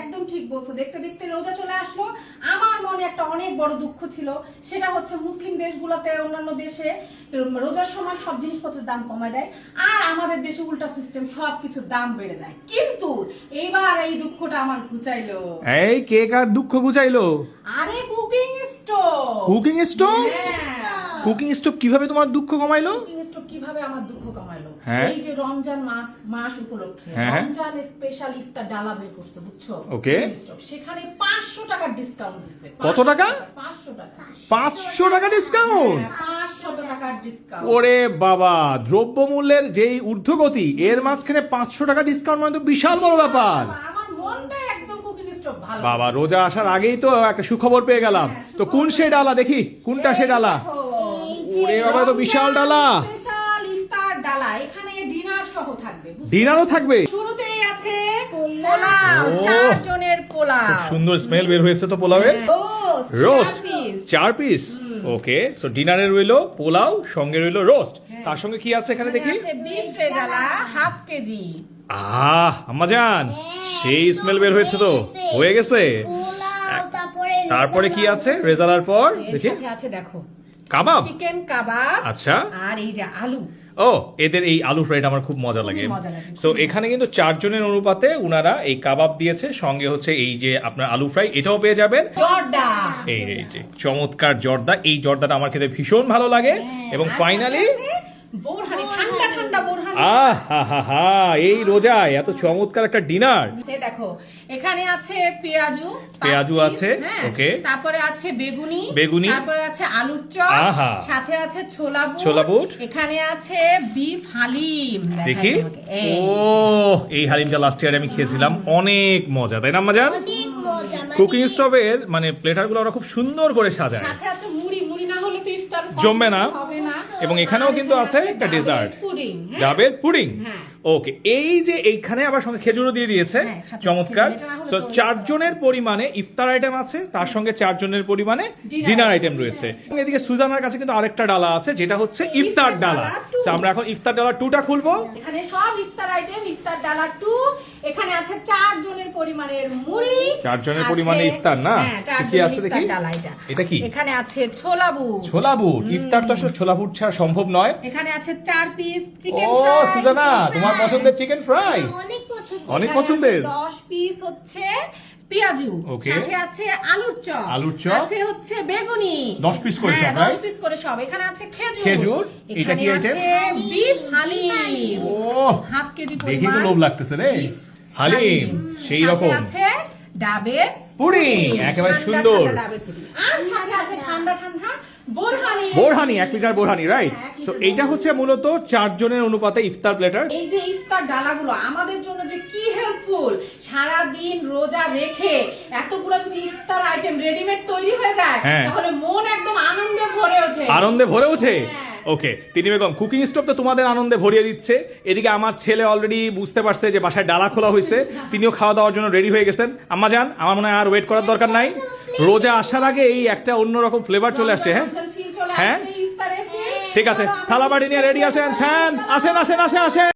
একদম ঠিক বলছো। দেখতে দেখতে রোজা চলে আসলো। আমার মনে একটা অনেক বড় দুঃখ ছিল। সেটা হচ্ছে মুসলিম দেশগুলোতে অন্যান্য দেশে রোজার সময় সব জিনিসপত্রের দাম কমায় দেয় আর আমাদের দেশে উল্টা সিস্টেম সব কিছুর দাম বেড়ে যায়। কিন্তু এইবার এই দুঃখটা আমার ঘুচাইলো। এই কে কার দুঃখ বুঝাইলো আরে cooking stove cooking stove cooking stove কীভাবে তোমার দুঃখ কমাইলো? কুকিং স্টোভ কীভাবে আমার দুঃখ হ্যাঁ। এই যে রমজান মাস মাস উপলক্ষে হ্যাঁ, হ্যাঁ। রমজান স্পেশাল ইফতার ডালা বের করছে বুঝছ? stove। সেখানে 500 ডিসকাউন্ট কত টাকা? 500 টাকা। পাঁচশো টাকা ডিসকাউন্ট হ্যাঁ, 500 ডিসকাউন্ট ওরে বাবা দ্রব্যমূল্যের যেই ঊর্ধ্বগতি এর মাঝখানে পাঁচশো টাকা ডিসকাউন্ট মানে তো বিশাল বড় ব্যাপার। আমার মনটা একদম কুকিং স্টোভ ভালো। বাবা রোজা আসার আগেই তো একটা সুখবর পেয়ে গেলাম। তো কোন সে ডালা? দেখি কোনটা সে ডালা? ওরে বাবা তো বিশাল ডালা। ডালা এখানে ডিনার সহ থাকবে ডিনারও থাকবে? শুরুতেই আছে পোলাও। ও। চার জনের পোলাও সুন্দর স্মেল বের হয়েছে তো পোলাওয়ের রোস্ট রোস্ট চার পিস ওকে সো ডিনারে রইল পোলাও সঙ্গে রইল রোস্ট তার সঙ্গে কি আছে এখানে দেখি? আছে বিফ রেজালা হাফ কেজি আহ আম্মা জান সেই স্মেল বের হয়েছে তো। হয়ে গেছে। তারপরে তারপরে কি আছে? রেজালার পর দেখি। আছে দেখো। কাবাব? চিকেন কাবাব আচ্ছা। আর এই যে আলু। ও এদের এই আলু ফ্রাইটা আমার খুব মজা লাগে। সো এখানে কিন্তু চারজনের অনুপাতে উনারা এই কাবাব দিয়েছে সঙ্গে হচ্ছে এই যে আপনার আলু ফ্রাই এটাও পেয়ে যাবেন। জর্দা। এই এই যে চমৎকার জর্দা। এই জর্দাটা আমার খেতে ভীষণ ভালো লাগে। এবং ফাইনালি ঠান্ডা ঠান্ডা এই রোজায় এত চমৎকার একটা ডিনার দেখো এখানে আছে পেঁয়াজু পেঁয়াজু আছে, হ্যাঁ। okay. তারপরে আছে বেগুনি বেগুনি। তারপরে আছে আলুর চপ। সাথে আছে ছোলা বুট ছোলা বুট। এখানে আছে বিফ হালিম। দেখি। ও এই হালিমটা লাস্ট ইয়ারে আমি খেয়েছিলাম। অনেক মজা তাই না মজা মানে কুকিং স্টোভের মানে প্লেটারগুলো ওরা খুব সুন্দর করে সাজায়। সাথে আছে মুড়ি মুড়ি না হলে তো ইফতার জমবে না। হবে না। এবং এখানেও কিন্তু আছে একটা ডেজার্ট পুডিং ডাবের পুডিং হ্যাঁ। ওকে এই যে এইখানে আবার সঙ্গে খেজুরও দিয়ে দিয়েছে। হ্যাঁ, চমৎকার। তো- চারজনের পরিমাণে ইফতার আইটেম আছে তার সঙ্গে চারজনের পরিমাণে ডিনার আইটেম রয়েছে। এদিকে সুজানার কাছে কিন্তু আরেকটা ডালা আছে যেটা হচ্ছে ইফতার ডালা ডালা। আমরা এখন ইফতার ডালা টুটা খুলবো। এখানে সব ইফতার আইটেম ইফতার ডালা টু এখানে আছে চার জনের পরিমাণের মুড়ি। চারজনের পরিমাণে ইফতার না? হ্যাঁ, কি আছে দেখি? এটা। কি? এখানে আছে ছোলা বুট। ছোলা বুট। ইফতার তো আসলে ছোলা বুট ছাড়া সম্ভব নয়। এখানে আছে চার পিস চিকেন ফ্রাই সুজানা তোমার পছন্দের চিকেন ফ্রাই অনেক পছন্দ অনেক পছন্দের? 10 পিস হচ্ছে পেঁয়াজু। সাথে আছে আলুর চপ। আলুর চপ। আছে হচ্ছে বেগুনি। 10 piece করে হ্যাঁ, সব, 10 পিস করে সব। এখানে আছে খেজুর। খেজুর, এটা কি item? বিফ হালিম। ও হাফ কেজি দেখি তো পরিমাণ লোভ লাগতেছে রে। হালিম সেই রকম। আছে ডাবের পুডিং, একেবারে সুন্দর। ডাবের পুডিং। আর সাথে আছে ঠান্ডা। ঠান্ডা বোরহানি। এক লিটার বোরহানি রাইট সো এটা হচ্ছে মূলত চারজনের অনুপাতে ইফতার প্লেটার এই যে ইফতার ডালাগুলো আমাদের জন্য যে কি হেল্পফুল সারা দিন রোজা রেখে এতগুলো যদি ইফতার আইটেম রেডিমেড তৈরি হয়ে যায় হ্যাঁ। তাহলে মন একদম আনন্দে ভরে ওঠে। আনন্দে ভরে ওঠে। হ্যাঁ। ওকে তিনি বেগম কুকিং স্টোভ তো তোমাদের আনন্দে ভরিয়ে দিচ্ছে। এদিকে আমার ছেলে অলরেডি বুঝতে পারছে যে বাসায় ডালা খোলা হয়েছে। তিনিও খাওয়া দাওয়ার জন্য রেডি হয়ে গেছেন। আম্মা যান আমার মনে হয় আর ওয়েট করার দরকার নাই। রোজা আসার আগে এই একটা অন্যরকম ফ্লেভার চলে আসছে হ্যাঁ? হ্যাঁ? ঠিক আছে থালাবাড়ি থালা বাড়ি নিয়ে রেডি আসেন আসেন আসেন আসেন আসেন আসেন।